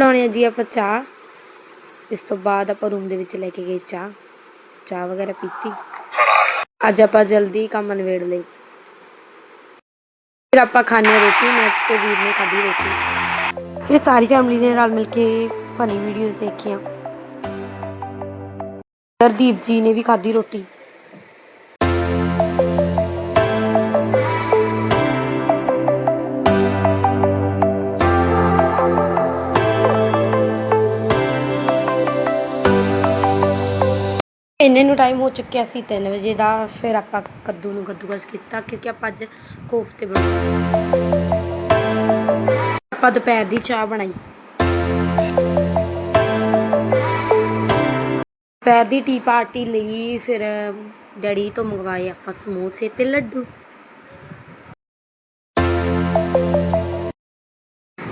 ਬਣਾਉਣੇ ਆ ਜੀ ਆਪਾਂ ਚਾਹ। ਇਸ ਤੋਂ ਬਾਅਦ ਆਪਾਂ ਰੂਮ ਦੇ ਵਿੱਚ ਲੈ ਕੇ ਗਏ ਚਾਹ। ਚਾਹ ਵਗੈਰਾ ਪੀਤੀ। ਅੱਜ ਆਪਾਂ ਜਲਦੀ ਕੰਮ ਨਿਬੇੜ ਲਈ ਫਿਰ ਆਪਾਂ ਖਾਣੇ ਰੋਟੀ। ਮੈਂ ਤੇ ਵੀਰ ਨੇ ਖਾਧੀ ਰੋਟੀ। ਫਿਰ ਸਾਰੀ ਫੈਮਿਲੀ ਦੇ ਨਾਲ ਮਿਲ ਕੇ ਫਨੀ ਵੀਡੀਓਜ਼ ਦੇਖੀਆਂ। ਹਰਦੀਪ ਜੀ ਨੇ ਵੀ ਖਾਧੀ ਰੋਟੀ। ਇੰਨੇ ਨੂੰ ਟਾਈਮ ਹੋ ਚੁੱਕਿਆ ਸੀ 3 ਵਜੇ ਦਾ, ਫਿਰ ਆਪਾਂ ਕੱਦੂ ਨੂੰ ਕੱਦੂਕਸ ਕੀਤਾ, ਕਿਉਂਕਿ ਆਪਾਂ ਅੱਜ ਕੋਫਤੇ ਬਣਾਏ ਆਪਾਂ ਦੁਪਹਿਰ ਦੀ ਚਾਹ ਬਣਾਈ। ਦੁਪਹਿਰ ਦੀ ਟੀ ਪਾਰਟੀ ਲਈ ਫਿਰ ਡੈਡੀ ਤੋਂ ਮੰਗਵਾਏ ਆਪਾਂ ਸਮੋਸੇ ਤੇ ਲੱਡੂ।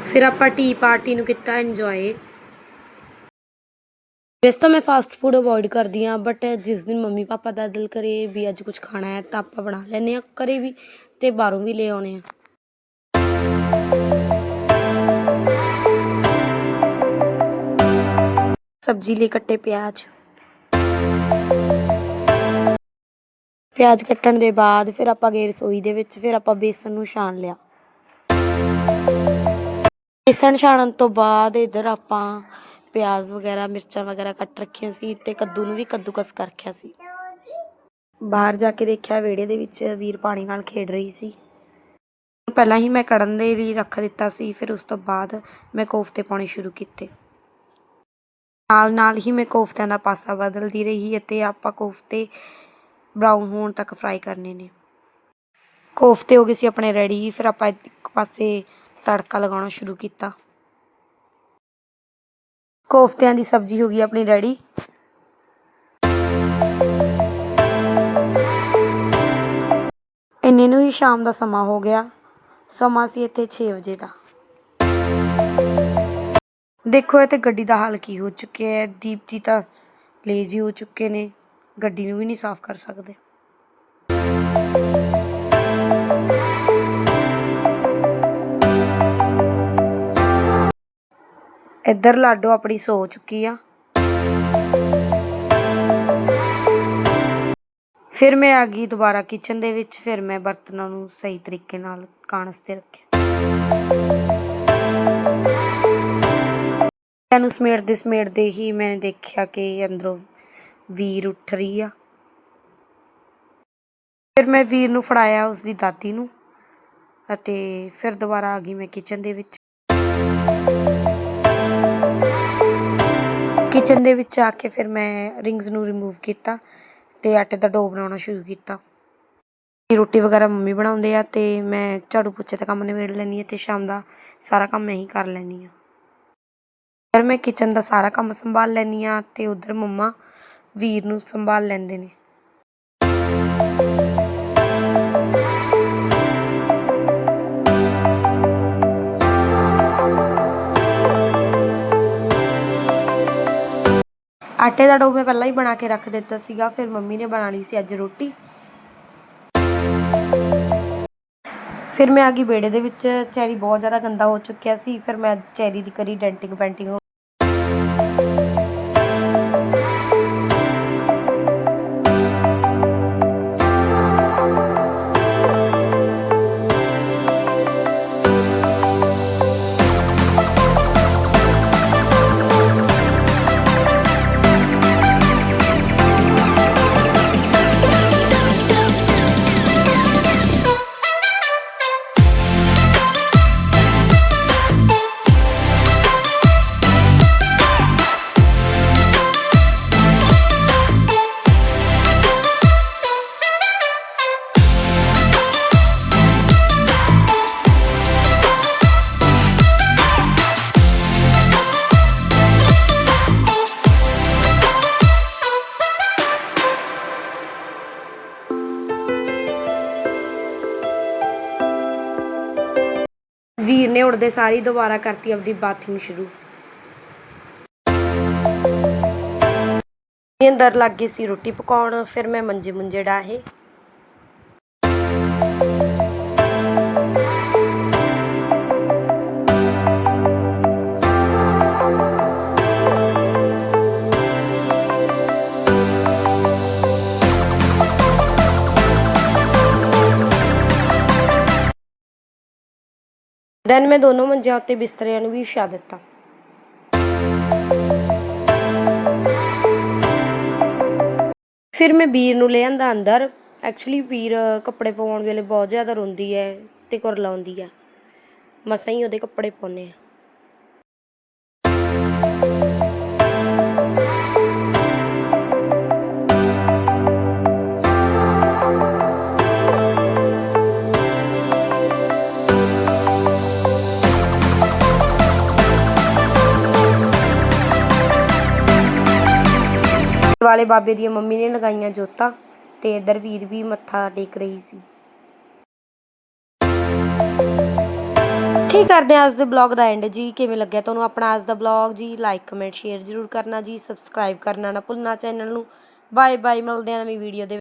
ਫਿਰ ਆਪਾਂ ਟੀ ਪਾਰਟੀ ਨੂੰ ਕੀਤਾ ਇੰਜੋਏ ਵੈਸੇ ਤਾਂ ਮੈਂ ਫਾਸਟ ਫੂਡ ਅਵੋਇਡ ਕਰਦੀ ਆ ਬਟ ਜਿਸ ਦਿਨ ਮੰਮੀ ਪਾਪਾ ਦਾ ਦਿਲ ਕਰੇ ਵੀ ਅੱਜ ਕੁਝ ਖਾਣਾ ਹੈ ਤਾਂ ਆਪਾਂ ਬਣਾ ਲੈਨੇ ਆ ਘਰੇ ਵੀ ਤੇ ਬਾਹਰੋਂ ਵੀ ਲੈ ਆਉਨੇ ਆ ਸਬਜ਼ੀ ਲਈ ਕੱਟੇ ਪਿਆਜ਼। ਪਿਆਜ਼ ਕੱਟਣ ਦੇ ਬਾਅਦ ਫਿਰ ਆਪਾਂ ਗਏ ਰਸੋਈ ਦੇ ਵਿੱਚ, ਫਿਰ ਆਪਾਂ ਬੇਸਨ ਨੂੰ ਛਾਣ ਲਿਆ। ਬੇਸਣ ਛਾਣਨ ਤੋਂ ਬਾਅਦ ਇਧਰ ਆਪਾਂ ਪਿਆਜ਼ ਵਗੈਰਾ, ਮਿਰਚਾਂ ਵਗੈਰਾ ਕੱਟ ਰੱਖੀਆਂ ਸੀ ਤੇ ਕੱਦੂ ਨੂੰ ਵੀ ਕੱਦੂਕਸ ਕਰ ਰੱਖਿਆ ਸੀ। ਬਾਹਰ ਜਾ ਕੇ ਦੇਖਿਆ ਵਿਹੜੇ ਦੇ ਵਿੱਚ ਵੀਰ ਪਾਣੀ ਨਾਲ ਖੇਡ ਰਹੀ ਸੀ। ਪਹਿਲਾਂ ਹੀ ਮੈਂ ਕੜਨ ਦੇ ਲਈ ਰੱਖ ਦਿੱਤਾ ਸੀ, ਫਿਰ ਉਸ ਤੋਂ ਬਾਅਦ ਮੈਂ ਕੋਫਤੇ ਪਾਉਣੇ ਸ਼ੁਰੂ ਕੀਤੇ। ਨਾਲ ਨਾਲ ਹੀ ਮੈਂ ਕੋਫਤਿਆਂ ਦਾ ਪਾਸਾ ਬਦਲਦੀ ਰਹੀ ਅਤੇ ਆਪਾਂ ਕੋਫਤੇ ਬਰਾਊਨ ਹੋਣ ਤੱਕ ਫਰਾਈ ਕਰਨੇ ਨੇ। ਕੋਫਤੇ ਹੋ ਗਏ ਸੀ ਆਪਣੇ ਰੈਡੀ ਫਿਰ ਆਪਾਂ ਇੱਕ ਪਾਸੇ ਤੜਕਾ ਲਗਾਉਣਾ ਸ਼ੁਰੂ ਕੀਤਾ। ਕੋਫਤਿਆਂ ਦੀ ਸਬਜ਼ੀ ਹੋ ਗਈ ਆਪਣੀ ਰੈਡੀ ਇੰਨੇ ਨੂੰ ਹੀ ਸ਼ਾਮ ਦਾ ਸਮਾਂ ਹੋ ਗਿਆ। ਸਮਾਂ ਸੀ ਇੱਥੇ 6 ਵਜੇ ਦਾ। ਦੇਖੋ ਇੱਥੇ ਗੱਡੀ ਦਾ ਹਾਲ ਕੀ ਹੋ ਚੁੱਕਿਆ ਹੈ। ਦੀਪ ਜੀ ਤਾਂ ਲੇਜ਼ੀ ਹੋ ਚੁੱਕੇ ਨੇ। ਗੱਡੀ ਨੂੰ ਵੀ ਨਹੀਂ ਸਾਫ਼ ਕਰ ਸਕਦੇ। ਇੱਧਰ ਲਾਡੋ ਆਪਣੀ ਸੋ ਚੁੱਕੀ ਆ। ਫਿਰ ਮੈਂ ਆ ਗਈ ਦੁਬਾਰਾ ਕਿਚਨ ਦੇ ਵਿੱਚ, ਫਿਰ ਮੈਂ ਬਰਤਨਾਂ ਨੂੰ ਸਹੀ ਤਰੀਕੇ ਨਾਲ ਕਾਣਸ ਤੇ ਰੱਖਿਆ। ਇਹਨੂੰ ਸਮੇਟਦੇ ਸਮੇਟਦੇ ਹੀ ਮੈਂ ਦੇਖਿਆ ਕਿ ਅੰਦਰੋਂ ਵੀਰ ਉੱਠ ਰਹੀ ਆ। ਫਿਰ ਮੈਂ ਵੀਰ ਨੂੰ ਫੜਾਇਆ ਉਸ ਦੀ ਦਾਦੀ ਨੂੰ ਅਤੇ ਫਿਰ ਦੁਬਾਰਾ ਆ ਗਈ ਮੈਂ ਕਿਚਨ ਦੇ ਵਿੱਚ। ਕਿਚਨ ਦੇ ਵਿੱਚ ਆ ਕੇ ਫਿਰ ਮੈਂ ਰਿੰਗਸ ਨੂੰ ਰਿਮੂਵ ਕੀਤਾ ਤੇ ਆਟੇ ਦਾ ਡੋ ਬਣਾਉਣਾ ਸ਼ੁਰੂ ਕੀਤਾ। ਰੋਟੀ ਵਗੈਰਾ ਮੰਮੀ ਬਣਾਉਂਦੇ ਆ ਤੇ ਮੈਂ ਝਾੜੂ ਪੋਚੇ ਦਾ ਕੰਮ ਨਿਬੇੜ ਲੈਣੀ ਆ ਤੇ ਸ਼ਾਮ ਦਾ ਸਾਰਾ ਕੰਮ ਮੈਂ ਹੀ ਕਰ ਲੈਣੀ ਆ ਫਿਰ ਮੈਂ ਕਿਚਨ ਦਾ ਸਾਰਾ ਕੰਮ ਸੰਭਾਲ ਲੈਣੀ ਆ ਤੇ ਉਧਰ ਮੰਮਾ ਵੀਰ ਨੂੰ ਸੰਭਾਲ ਲੈਂਦੇ ਨੇ। ਆਟੇ ਦਾ ਡੋ ਮੈਂ ਪਹਿਲਾਂ ਹੀ ਬਣਾ ਕੇ ਰੱਖ ਦਿੱਤਾ ਸੀਗਾ, ਫਿਰ ਮੰਮੀ ਨੇ ਬਣਾ ਲਈ ਸੀ ਅੱਜ ਰੋਟੀ। ਫਿਰ ਮੈਂ ਆ ਗਈ ਬੇੜੇ ਦੇ ਵਿੱਚ, ਚੈਰੀ ਬਹੁਤ ਜ਼ਿਆਦਾ ਗੰਦਾ ਹੋ ਚੁੱਕਿਆ ਸੀ, ਫਿਰ ਮੈਂ ਅੱਜ ਚੈਰੀ ਦੀ ਕਰੀ ਡੈਂਟਿੰਗ ਪੈਂਟਿੰਗ ਵੀਰ ਨੇ ਉੜਦੇ ਸਾਰੀ ਦੁਬਾਰਾ ਕਰਤੀ ਆਪਦੀ ਬਾਥਿੰਗ ਸ਼ੁਰੂ। ਇਹ ਅੰਦਰ ਲੱਗ ਗਈ ਸੀ ਰੋਟੀ ਪਕਾਉਣ, ਫਿਰ ਮੈਂ ਮੰਜੇ ਮੁੰਜੇ ਡਾਹੇ। ਦੈਨ ਮੈਂ ਦੋਨੋਂ ਮੰਜਿਆਂ ਉੱਤੇ ਬਿਸਤਰਿਆਂ ਨੂੰ ਵੀ ਵਿਛਾ ਦਿੱਤਾ। ਫਿਰ ਮੈਂ ਵੀਰ ਨੂੰ ਲੈ ਆਂਦਾ ਅੰਦਰ। ਐਕਚੁਅਲੀ ਵੀਰ ਕੱਪੜੇ ਪਾਉਣ ਵੇਲੇ ਬਹੁਤ ਜ਼ਿਆਦਾ ਰੋਂਦੀ ਹੈ ਤੇ ਕੁਰਲਾਉਂਦੀ ਹੈ ਮਸਾਂ ਹੀ ਉਹਦੇ ਕੱਪੜੇ ਪਾਉਨੇ ਆ। ਵਾਲੇ ਬਾਬੇ ਦੀ ਮੰਮੀ ਨੇ ਲਗਾਈਆਂ ਜੋਤਾਂ ਤੇ ਇਧਰ ਵੀਰ ਵੀ ਮੱਥਾ ਟੇਕ ਰਹੀ ਸੀ। ਠੀਕ ਕਰਦੇ ਹਾਂ ਅੱਜ ਦੇ ਬਲੌਗ ਦਾ ਐਂਡ ਜੀ? ਕਿਵੇਂ ਲੱਗਿਆ ਤੁਹਾਨੂੰ ਆਪਣਾ ਅੱਜ ਦਾ ਬਲੌਗ ਜੀ? ਲਾਈਕ ਕਮੈਂਟ ਸ਼ੇਅਰ ਜ਼ਰੂਰ ਕਰਨਾ ਜੀ। ਸਬਸਕ੍ਰਾਈਬ ਕਰਨਾ ਨਾ ਭੁੱਲਣਾ ਚੈਨਲ ਨੂੰ। ਬਾਏ ਬਾਏ ਮਿਲਦੇ ਆ ਨਵੀਂ ਵੀਡੀਓ ਦੇ